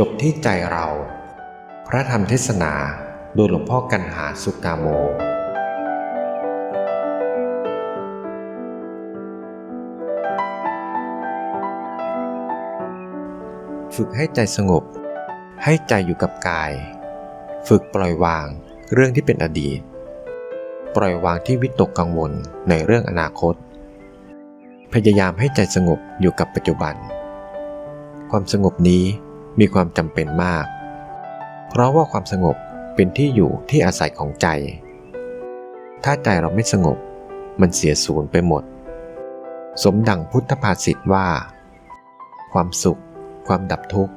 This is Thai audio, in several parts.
จบที่ใจเรา พระธรรมเทศนาโดยหลวงพ่อกันหาสุกาโมฝึกให้ใจสงบ ให้ใจอยู่กับกาย ฝึกปล่อยวางเรื่องที่เป็นอดีต ปล่อยวางที่วิตกกังวลในเรื่องอนาคต พยายามให้ใจสงบอยู่กับปัจจุบัน ความสงบนี้ มีความจำเป็นมาก เพราะว่าความสงบเป็นที่อยู่ที่อาศัยของใจ ถ้าใจเราไม่สงบ มันเสียสูญไปหมด สมดังพุทธภาษิตว่า ความสุข ความดับทุกข์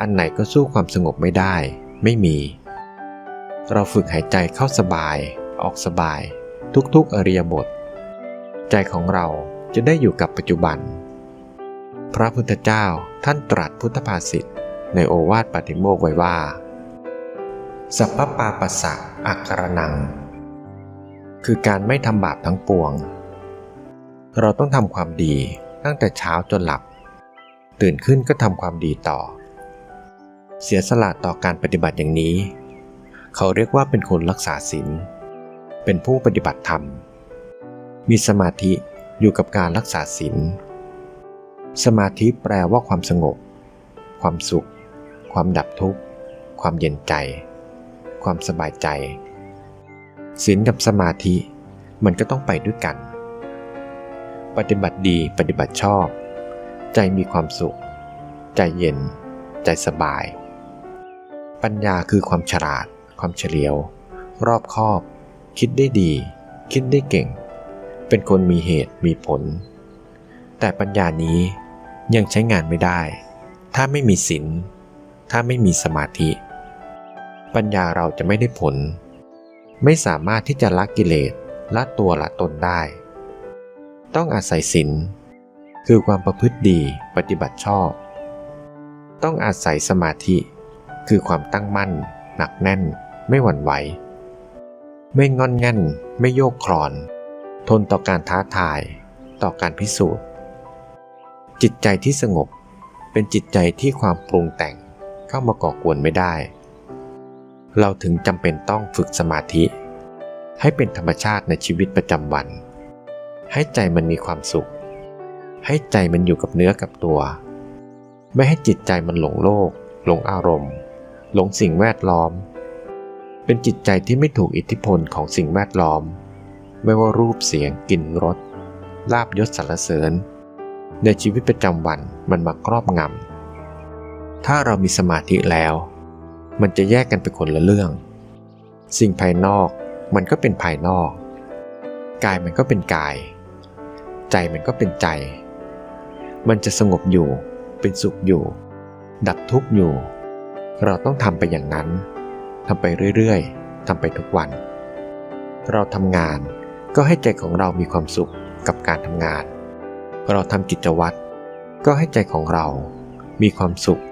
อันไหนก็สู้ความสงบไม่ได้ ไม่มี เราฝึกหายใจเข้าสบาย ออกสบาย ทุกๆอริยบท ใจของเราจะได้อยู่กับปัจจุบัน พระพุทธเจ้าท่านตรัสพุทธภาษิตในโอวาทปาติโมกข์ไว้ว่า สัพพปาปัสสะอักรนัง คือการไม่ทำบาปทั้งปวง เราต้องทำความดีตั้งแต่เช้าจนหลับ ตื่นขึ้นก็ทำความดีต่อ เสียสละต่อการปฏิบัติอย่างนี้ เขาเรียกว่าเป็นคนรักษาศีลเป็นผู้ปฏิบัติธรรม มีสมาธิอยู่กับการรักษาศีล สมาธิแปลว่าความสงบ ความสุข ความดับทุกข์ ความเย็นใจ ความสบายใจศีลกับสมาธิมันก็ต้องไปด้วยกัน ปฏิบัติดีปฏิบัติชอบ ใจมีความสุข ใจเย็น ใจสบาย ปัญญาคือความฉลาด ความเฉลียว รอบคอบ คิดได้ดี คิดได้เก่ง เป็นคนมีเหตุมีผล แต่ปัญญานี้ ยังใช้งานไม่ได้ ถ้าไม่มีศีลถ้าไม่มีสมาธิ ปัญญาเราจะไม่ได้ผล ไม่สามารถที่จะละกิเลสละตัวละตนได้ ต้องอาศัยศีลคือความประพฤติดีปฏิบัติชอบ ต้องอาศัยสมาธิ คือความตั้งมั่น หนักแน่น ไม่หวั่นไหว ไม่งอนงันไม่โยกคลอน ทนต่อการท้าทาย ต่อการพิสูจน์ จิตใจที่สงบ เป็นจิตใจที่ความปรุงแต่งเข้ามาก่อกวนไม่ได้ เราถึงจำเป็นต้องฝึกสมาธิ ให้เป็นธรรมชาติในชีวิตประจำวัน ให้ใจมันมีความสุข ให้ใจมันอยู่กับเนื้อกับตัว ไม่ให้จิตใจมันหลงโลก หลงอารมณ์ หลงสิ่งแวดล้อม เป็นจิตใจที่ไม่ถูกอิทธิพลของสิ่งแวดล้อม ไม่ว่ารูปเสียงกลิ่นรสลาบยศสรรเสริญ ในชีวิตประจำวันมันมาครอบงำถ้าเรามีสมาธิแล้ว มันจะแยกกันเป็นคนละเรื่อง สิ่งภายนอกมันก็เป็นภายนอก กายมันก็เป็นกาย ใจมันก็เป็นใจ มันจะสงบอยู่เป็นสุขอยู่ ดับทุกข์อยู่ เราต้องทำไปอย่างนั้นทำไปเรื่อยๆทำไปทุกวัน เราทำงานก็ให้ใจของเรามีความสุขกับการทำงาน เราทำกิจวัตรก็ให้ใจของเรามีความสุข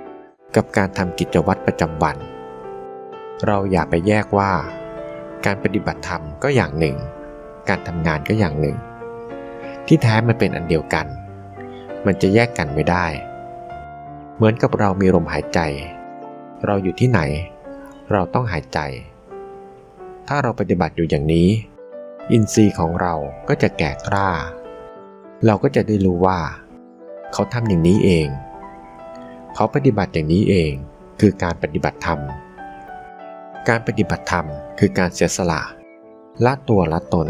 กับการทำกิจวัตรประจำวัน เราอย่าไปแยกว่า การปฏิบัติธรรมก็อย่างหนึ่ง การทำงานก็อย่างหนึ่ง ที่แท้มันเป็นอันเดียวกัน มันจะแยกกันไม่ได้ เหมือนกับเรามีลมหายใจ เราอยู่ที่ไหน เราต้องหายใจ ถ้าเราปฏิบัติอยู่อย่างนี้ อินทรีย์ของเราก็จะแก่กล้า เราก็จะได้รู้ว่า เขาทำอย่างนี้เอง เขาปฏิบัติอย่างนี้เองคือการปฏิบัติธรรม การปฏิบัติธรรมคือการเสียสละละตัวละตน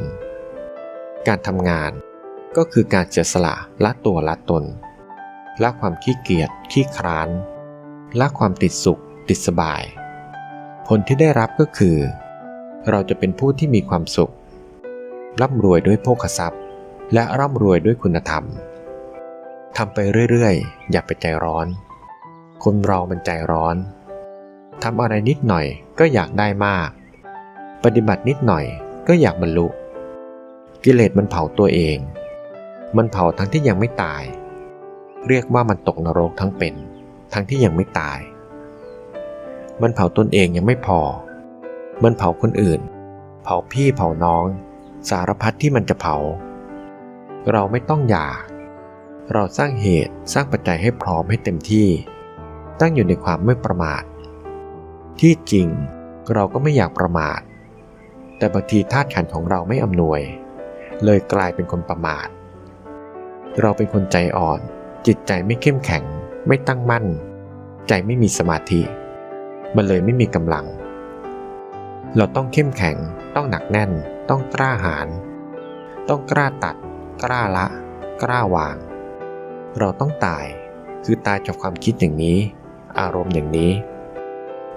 การทำงานก็คือการเสียสละละตัวละตนละความขี้เกียจขี้คร้านละความติดสุข ติดสบาย ผลที่ได้รับก็คือ เราจะเป็นผู้ที่มีความสุขร่ำรวยด้วยโภคทรัพย์ และร่ำรวยด้วยคุณธรรมทำไปเรื่อยๆ อย่าไปใจร้อน คนเรามันใจร้อนทำอะไรนิดหน่อยก็อยากได้มาก ปฏิบัตินิดหน่อยก็อยากบรรลุ กิเลสมันเผาตัวเอง มันเผาทั้งที่ยังไม่ตาย เรียกว่ามันตกนรกทั้งเป็น ทั้งที่ยังไม่ตาย มันเผาตนเองยังไม่พอ มันเผาคนอื่น เผาพี่เผาน้อง สารพัดที่มันจะเผา เราไม่ต้องอยาก เราสร้างเหตุสร้างปัจจัยให้พร้อมให้เต็มที่ ตั้งอยู่ในความไม่ประมาท ที่จริงเราก็ไม่อยากประมาท แต่บางทีธาตุขันของเราไม่อำนวย เลยกลายเป็นคนประมาท เราเป็นคนใจอ่อน จิตใจไม่เข้มแข็ง ไม่ตั้งมั่น ใจไม่มีสมาธิ มันเลยไม่มีกำลัง เราต้องเข้มแข็ง ต้องหนักแน่น ต้องกล้าหาญต้องกล้าตัด กล้าละ กล้าวาง เราต้องตาย คือตายจากความคิดอย่างนี้ อารมณ์อย่างนี้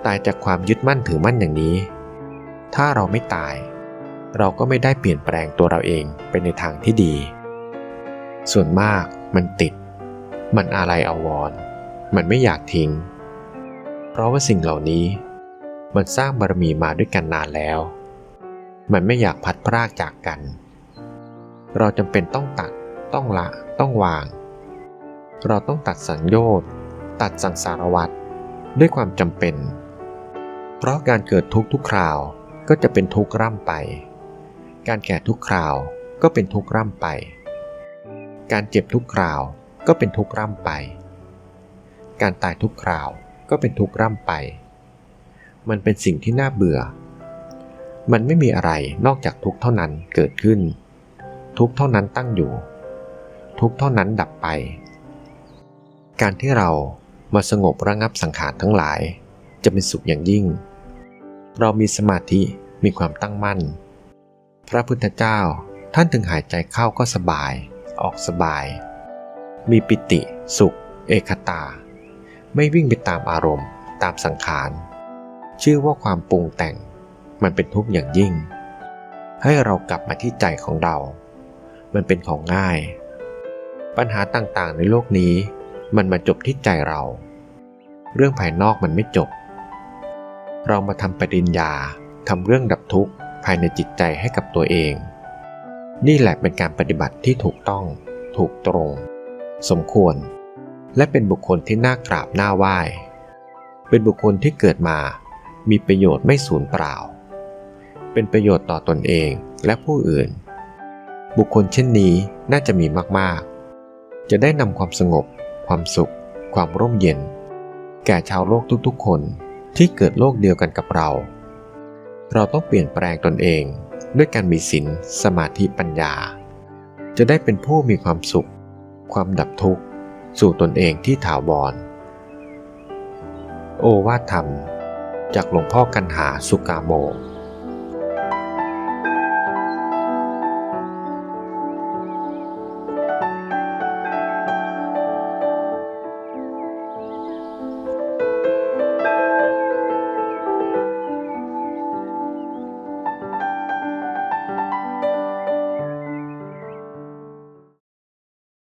ตายจากความยึดมั่นถือมั่นอย่างนี้ ถ้าเราไม่ตาย เราก็ไม่ได้เปลี่ยนแปลงตัวเราเองไปในทางที่ดี ส่วนมากมันติด มันอะไรอาวรณ์มันไม่อยากทิ้ง เพราะว่าสิ่งเหล่านี้ มันสร้างบารมีมาด้วยกันนานแล้ว มันไม่อยากพัดพรากจากกัน เราจำเป็นต้องตัด ต้องละ ต้องวาง เราต้องตัดสังโยชน์ ตัดสังสารวัฏด้วยความจำเป็น เพราะการเกิดทุกทุกคราวก็จะเป็นทุกข์ร่ำไป การแก่ทุกคราวก็เป็นทุกข์ร่ำไป การเจ็บทุกคราวก็เป็นทุกข์ร่ำไป การตายทุกคราวก็เป็นทุกข์ร่ำไป มันเป็นสิ่งที่น่าเบื่อ มันไม่มีอะไรนอกจากทุกข์เท่านั้นเกิดขึ้น ทุกเท่านั้นตั้งอยู่ ทุกเท่านั้นดับไป การที่เรามาสงบระงับสังขารทั้งหลาย จะเป็นสุขอย่างยิ่ง เรามีสมาธิมีความตั้งมั่น พระพุทธเจ้าท่านถึงหายใจเข้าก็สบาย ออกสบาย มีปิติ สุข เอกตา ไม่วิ่งไปตามอารมณ์ตามสังขาร ชื่อว่าความปรุงแต่งมันเป็นทุกข์อย่างยิ่ง ให้เรากลับมาที่ใจของเรา มันเป็นของง่าย ปัญหาต่างๆ ในโลกนี้ มันมาจบที่ใจเรา เรื่องภายนอกมันไม่จบ เรามาทำปริญญาทำเรื่องดับทุกข์ภายในจิตใจให้กับตัวเอง นี่แหละเป็นการปฏิบัติที่ถูกต้อง ถูกตรง สมควร และเป็นบุคคลที่น่ากราบน่าไหว้ เป็นบุคคลที่เกิดมา มีประโยชน์ไม่สูญเปล่า เป็นประโยชน์ต่อตนเองและผู้อื่น บุคคลเช่นนี้น่าจะมีมากๆ จะได้นำความสงบ ความสุข ความร่มเย็น แก่ชาวโลกทุกๆ คนที่เกิดโลกเดียวกันกับเรา เราต้องเปลี่ยนแปลงตนเองด้วยการมีศีลสมาธิปัญญา จะได้เป็นผู้มีความสุข ความดับทุกข์ สู่ตนเองที่ถาวร โอวาทธรรม จากหลวงพ่อกันหาสุกาโม